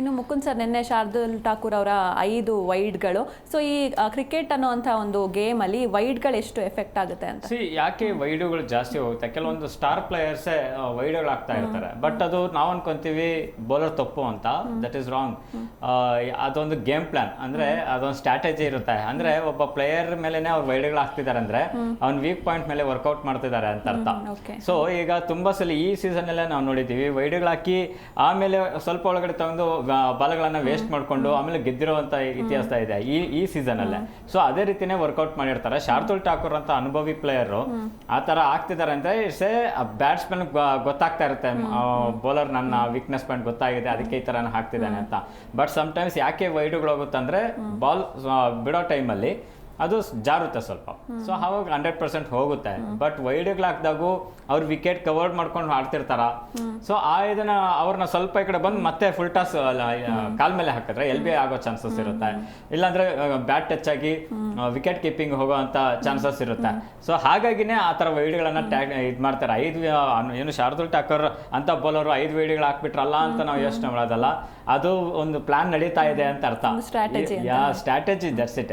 ಇನ್ನು ಮುಕುಂದ್ ಸರ್ ನಿನ್ನೆ ಶಾರ್ದುಲ್ ಠಾಕೂರ್ ಅವರ ಐದು ವೈಡ್ಗಳು. ಸೊ ಈ ಕ್ರಿಕೆಟ್ ಅನ್ನುವಂಥ ಒಂದು ಗೇಮ್ ಅಲ್ಲಿ ವೈಡ್ಗಳು ಎಷ್ಟು ಎಫೆಕ್ಟ್ ಆಗುತ್ತೆ ಅಂತ? ಸಿ ಯಾಕೆ ವೈಡುಗಳು ಜಾಸ್ತಿ ಹೋಗುತ್ತೆ? ಕೆಲವೊಂದು ಸ್ಟಾರ್ ಪ್ಲೇಯರ್ಸೇ ವೈಡ್ಗಳು ಆಗ್ತಾ ಇರ್ತಾರೆ. ಬಟ್ ಅದು ನಾವು ಅನ್ಕೊಂತೀವಿ ಬೌಲರ್ ತಪ್ಪು ಅಂತ. ದಟ್ ಈಸ್ ರಾಂಗ್ ಅದೊಂದು ಗೇಮ್ ಪ್ಲಾನ್ ಅಂದ್ರೆ ಅದೊಂದು ಸ್ಟ್ರಾಟಜಿ ಇರುತ್ತೆ. ಅಂದ್ರೆ ಒಬ್ಬ ಪ್ಲೇಯರ್ ಮೇಲೆನೆ ಅವ್ರು ವೈಡ್ಗಳು ಆಗ್ತಿದ್ದಾರೆ ಅಂದ್ರೆ ಅವ್ನ ವೀಕ್ ಪಾಯಿಂಟ್ ಮೇಲೆ ವರ್ಕೌಟ್ ಮಾಡ್ತಿದ್ದಾರೆ ಅಂತ ಅರ್ಥ. ಸೊ ಈಗ ತುಂಬಾ ಸಲ ಈ ಸೀಸನ್ ಎಲ್ಲ ನಾವು ನೋಡಿದ್ದೀವಿ ವೈಡ್ಗಳು ಹಾಕಿ ಆಮೇಲೆ ಸ್ವಲ್ಪ ಒಳಗಡೆ ತಗೊಂಡು ಬಾಲ್ಗಳನ್ನ ವೇಸ್ಟ್ ಮಾಡ್ಕೊಂಡು ಆಮೇಲೆ ಗೆದ್ದಿರುವಂತ ಇತಿಹಾಸ ಇದೆ ಈ ಈ ಸೀಸನ್ ಅಲ್ಲೇ. ಸೊ ಅದೇ ರೀತಿನೇ ವರ್ಕೌಟ್ ಮಾಡಿರ್ತಾರೆ. ಶಾರ್ದುಲ್ ಠಾಕೂರ್ ಅಂತ ಅನುಭವಿ ಪ್ಲೇಯರ್ ಆ ತರ ಆಗ್ತಿದ್ದಾರೆ ಅಂದ್ರೆ ಸೇ ಬ್ಯಾಟ್ಸ್ಮನ್ ಗೊತ್ತಾಗ್ತಾ ಇರುತ್ತೆ. ಬೌಲರ್ ನನ್ನ ವೀಕ್ನೆಸ್ ಪಾಯಿಂಟ್ ಗೊತ್ತಾಗಿದೆ ಅದಕ್ಕೆ ಈ ತರ ಹಾಕ್ತಿದ್ದಾನೆ ಅಂತ. ಬಟ್ ಟೈಮ್ಸ್ ಯಾಕೆ ವೈಡುಗಳು ಹೋಗುತ್ತಂದ್ರೆ ಬಾಲ್ ಬಿಡೋ ಟೈಮಲ್ಲಿ ಅದು ಜಾರುತ್ತೆ ಸ್ವಲ್ಪ. ಸೊ ಅವಾಗ ಹಂಡ್ರೆಡ್ ಪರ್ಸೆಂಟ್ ಹೋಗುತ್ತೆ. ಬಟ್ ವೈಡ್ಗಳು ಹಾಕಿದಾಗು ಅವ್ರು ವಿಕೆಟ್ ಕವರ್ ಮಾಡ್ಕೊಂಡು ಆಡ್ತಿರ್ತಾರ. ಸೊ ಆ ಇದನ್ನ ಅವ್ರನ್ನ ಸ್ವಲ್ಪ ಈ ಕಡೆ ಬಂದು ಮತ್ತೆ ಫುಲ್ ಟಾಸ್ ಕಾಲ್ ಮೇಲೆ ಹಾಕಿದ್ರೆ ಎಲ್ ಬಿ ಆಗೋ ಚಾನ್ಸಸ್ ಇರುತ್ತೆ. ಇಲ್ಲಾಂದ್ರೆ ಬ್ಯಾಟ್ ಟಚ್ ಆಗಿ ವಿಕೆಟ್ ಕೀಪಿಂಗ್ ಹೋಗೋ ಅಂತ ಚಾನ್ಸಸ್ ಇರುತ್ತೆ. ಸೊ ಹಾಗಾಗಿನೇ ಆ ಥರ ವೈಡ್ಗಳನ್ನ ಟ್ಯಾಗ್ ಇದು ಮಾಡ್ತಾರೆ. ಐದು ಏನು ಶಾರ್ದುಲ್ ಠಾಕೂರ್ ಅಂತ ಬೌಲರು ಐದು ವೈಡ್ಗಳು ಹಾಕ್ಬಿಟ್ರಲ್ಲ ಅಂತ ನಾವು ಯೋಚನೆ ಮಾಡೋದಲ್ಲ. ಅದು ಒಂದು ಪ್ಲಾನ್ ನಡೀತಾ ಇದೆ ಅಂತ ಅರ್ಥ. Strategy that's it